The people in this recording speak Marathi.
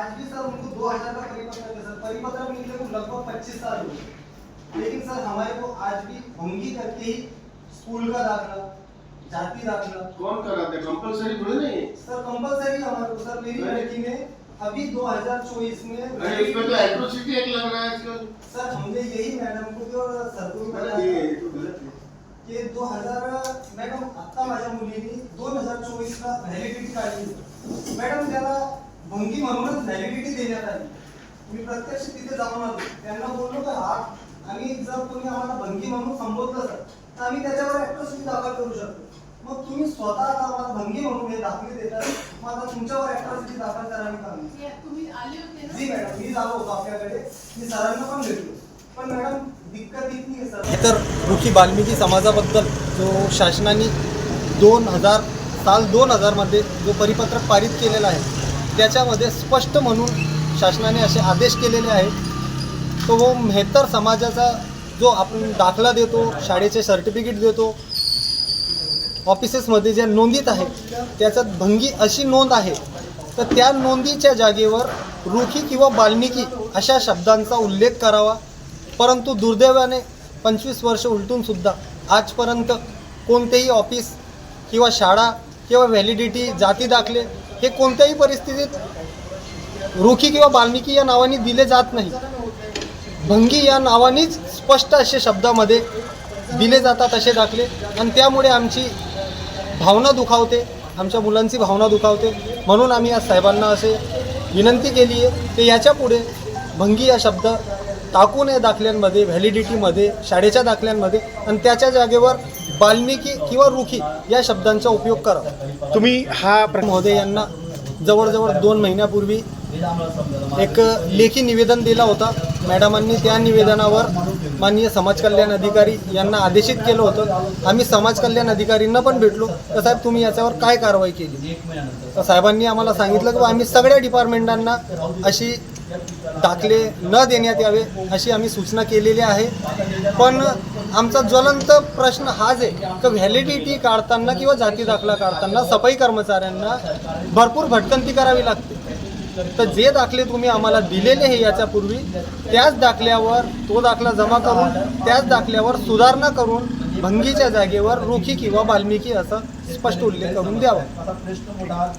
आज भी सर उनको 2000 का परिपत्र है सर। परिपत्र मिलने को लगभग 25 साल हो लेकिन सर हमारे को आज भी भंगी करके ही स्कूल का दाखिला जाति दाखिला। कौन कराते हैं कंपलसरी थोड़ी नहीं सर कंपलसरी हमारे को सर मेरी लड़की में अभी 2024 में अरे इसमें तो एट्रोसिटी एक लग रहा है आजकल। सर हमने यही मैडम को जो सर को बताया तो कि 2000 मैडम आता माझ्या मुलीने 2024 ला व्हॅलिडिटी काढली मैडम त्याला भंगी म्हणूनच व्हॅलिडिटी देण्यात आली. मी प्रत्यक्ष तिथे जाऊन आलो. त्यांना बोललो का हा आम्ही जर तुम्ही आम्हाला भंगी म्हणून संबोधलं तर आम्ही त्याच्यावर ऍट्रॉसिटी दाखल करू शकतो. मग तुम्ही स्वतः आता आम्हाला भंगी म्हणून हे दाखले देतात मग आता तुमच्यावर ऍट्रॉसिटी दाखल करावी का आम्ही? तुम्ही आले होते ना? जी मॅडम मी झालो होतो आपल्याकडे. मी सरांना पण भेटलो. पण मॅडम दिक्कत इतकी आहे सर. तर रुखी वाल्मिकी समाजाबद्दल जो शासनाने दोन हजार साल दोन हजारमध्ये जो परिपत्रक पारित केलेला आहे त्याच्यामध्ये स्पष्ट म्हणून शासनाने असे आदेश केलेले आहेत. तो वो मेहतर समाजाचा जो आपण दाखला देतो शाळेचे सर्टिफिकेट देतो ऑफिसेसमध्ये ज्या नोंदीत आहेत त्याच्यात भंगी अशी नोंद आहे. तर त्या नोंदीच्या जागेवर रुखी किंवा बाल्मिकी अशा शब्दांचा उल्लेख करावा. परंतु दुर्दैवाने पंचवीस वर्ष उलटूनसुद्धा आजपर्यंत कोणतेही ऑफिस किंवा शाळा किंवा व्हॅलिडिटी जाती दाखले हे कोणत्याही परिस्थितीत रोखी किंवा वाल्मिकी या नावाने दिले जात नाही. भंगी या नावानेच स्पष्ट असे शब्दामध्ये दिले जातात असे दाखले. आणि त्यामुळे आमची भावना दुखावते आमच्या मुलांची भावना दुखावते. म्हणून आम्ही आज साहेबांना असे विनंती केली आहे की याच्यापुढे भंगी या शब्द टाकू नये दाखल्यांमध्ये व्हॅलिडिटीमध्ये शाळेच्या दाखल्यांमध्ये आणि त्याच्या जागेवर वाल्मिकी किंवा रुखी या शब्दांचा उपयोग करा. तुम्ही हा महोदय यांना जवळजवळ दोन महिन्यापूर्वी एक लेखी निवेदन दिला होता. मॅडमांनी त्या निवेदनावर माननीय समाज कल्याण अधिकारी यांना आदेशित केलं होतं. आम्ही समाज कल्याण अधिकारींना पण भेटलो. तर साहेब तुम्ही याच्यावर काय कारवाई केली? तर साहेबांनी आम्हाला सांगितलं की आम्ही सगळ्या डिपार्टमेंटांना अशी दाखले न देण्यात यावे अशी आम्ही सूचना केलेली आहे. पण आमचा ज्वलंत प्रश्न हाच आहे की व्हॅलिडिटी काढताना किंवा जाती दाखला काढताना सफाई कर्मचाऱ्यांना भरपूर भटकंती करावी लागते. तर जे दाखले तुम्ही आम्हाला दिलेले हे याच्यापूर्वी त्याच दाखल्यावर तो दाखला जमा करून त्याच दाखल्यावर सुधारणा करून भंगीच्या जागेवर रोखी किंवा वाल्मिकी असा स्पष्ट उल्लेख करून द्यावा.